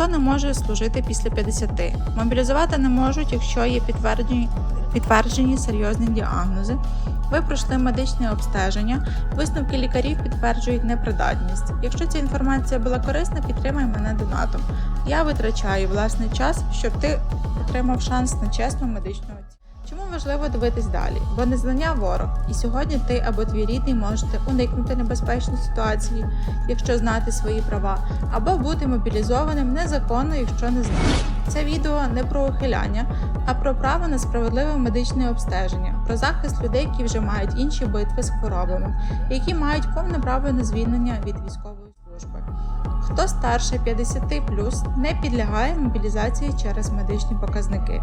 Ніхто не може служити після 50. Мобілізувати не можуть, якщо є підтверджені, підтверджені серйозні діагнози. Ви пройшли медичне обстеження, висновки лікарів підтверджують непридатність. Якщо ця інформація була корисна, підтримай мене донатом. Я витрачаю власний час, щоб ти отримав шанс на чесну медичну оцінку. Важливо дивитись далі? Бо незнання ворог, і сьогодні ти або твій рідний можете уникнути небезпечної ситуації, якщо знати свої права, або бути мобілізованим незаконно, якщо не знаєш. Це відео не про ухиляння, а про право на справедливе медичне обстеження, про захист людей, які вже мають інші битви з хворобами, які мають повне право на звільнення від військової служби. Хто старше 50 не підлягає мобілізації через медичні показники.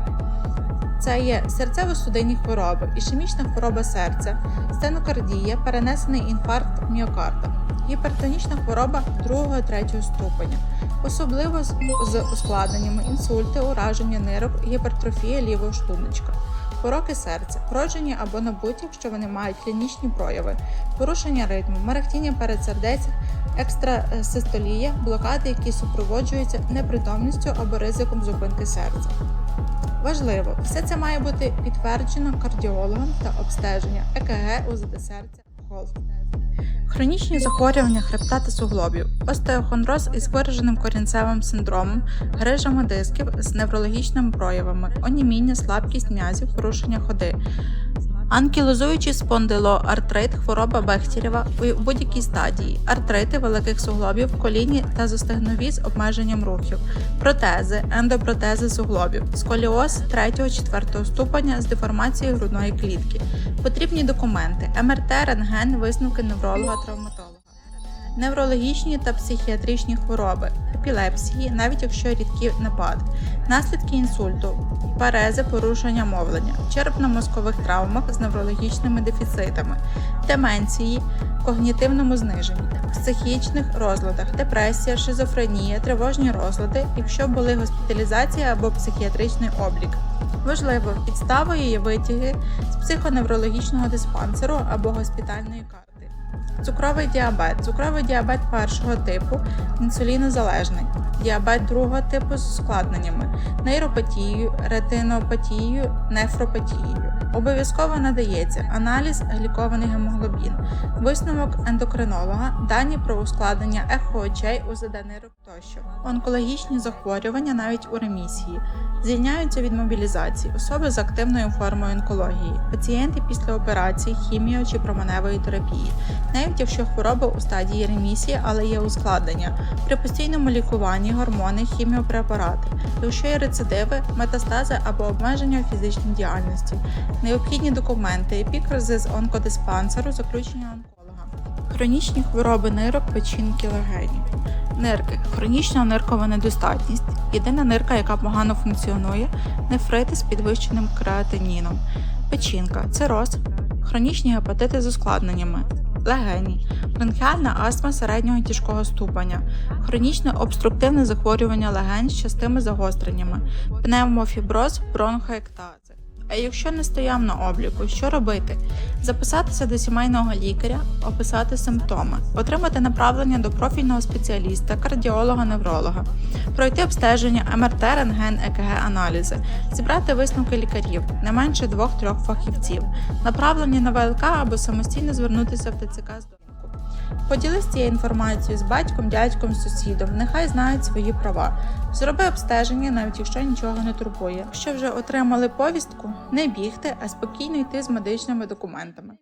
Це є серцево-судинні хвороби, ішемічна хвороба серця, стенокардія, перенесений інфаркт міокарда, гіпертонічна хвороба 2-3 ступеня, особливо з, з ускладненнями інсульти, ураження нирок, гіпертрофія лівого шлуночка. Пороки серця, вроджені або набуті, якщо вони мають клінічні прояви, порушення ритму, мерехтіння передсердець, екстрасистолія, блокади, які супроводжуються непритомністю або ризиком зупинки серця. Важливо, все це має бути підтверджено кардіологом та обстеження ЕКГ, УЗД серця, ГОЛ. Хронічні захворювання хребта та суглобів, остеохондроз із вираженим корінцевим синдромом, грижами дисків з неврологічними проявами, оніміння, слабкість м'язів, порушення ходи. Анкілозуючий спондилоартрит, хвороба Бехтєрєва у будь-якій стадії, артрити великих суглобів коліні та зостегнові з обмеженням рухів, протези, ендопротези суглобів, сколіоз 3-4 ступеня з деформацією грудної клітки. Потрібні документи: МРТ, рентген, висновки невролога-травматолога. Неврологічні та психіатричні хвороби, епілепсії, навіть якщо рідкі напади, наслідки інсульту, парези, порушення мовлення, черепно-мозкових травмах з неврологічними дефіцитами, деменції, когнітивному зниженні, психічних розладах, депресія, шизофренія, тривожні розлади, якщо були госпіталізація або психіатричний облік. Важливо, підставою є витяги з психоневрологічного диспансеру або госпітальної карти. Цукровий діабет. Цукровий діабет першого типу інсулінозалежний, діабет другого типу з ускладненнями, нейропатією, ретинопатією, нефропатією. Обов'язково надається аналіз глікований гемоглобін, висновок ендокринолога, дані про ускладнення ехо очей, УЗД нирок тощо, онкологічні захворювання навіть у ремісії. Звільняються від мобілізації особи з активною формою онкології, пацієнти після операції, хіміо чи променевої терапії, якщо хвороба у стадії ремісії, але є ускладнення, при постійному лікуванні гормони, хіміопрепарати, якщо є рецидиви, метастази або обмеження у фізичній діяльності, необхідні документи, епікризи з онкодиспансеру, заключення онколога, хронічні хвороби нирок, печінки, легенів. Нирки, хронічна ниркова недостатність, єдина нирка, яка погано функціонує, нефрити з підвищеним креатиніном, печінка, цироз, хронічні гепатити з ускладненнями, легені, бронхіальна астма середнього тяжкого ступеня, хронічне обструктивне захворювання легень з частими загостреннями, пневмофіброз, бронхоектази. А якщо не стояв на обліку, що робити? Записатися до сімейного лікаря, описати симптоми, отримати направлення до профільного спеціаліста, кардіолога, невролога, пройти обстеження МРТ, рентген, ЕКГ, аналізи, зібрати висновки лікарів, не менше двох-трьох фахівців, направлення на ВЛК або самостійно звернутися в ТЦК з довідку. Поділись цією інформацією з батьком, дядьком, сусідом, нехай знають свої права. Зроби обстеження, навіть якщо нічого не турбує. Якщо вже отримали повістку, не бігти, а спокійно йти з медичними документами.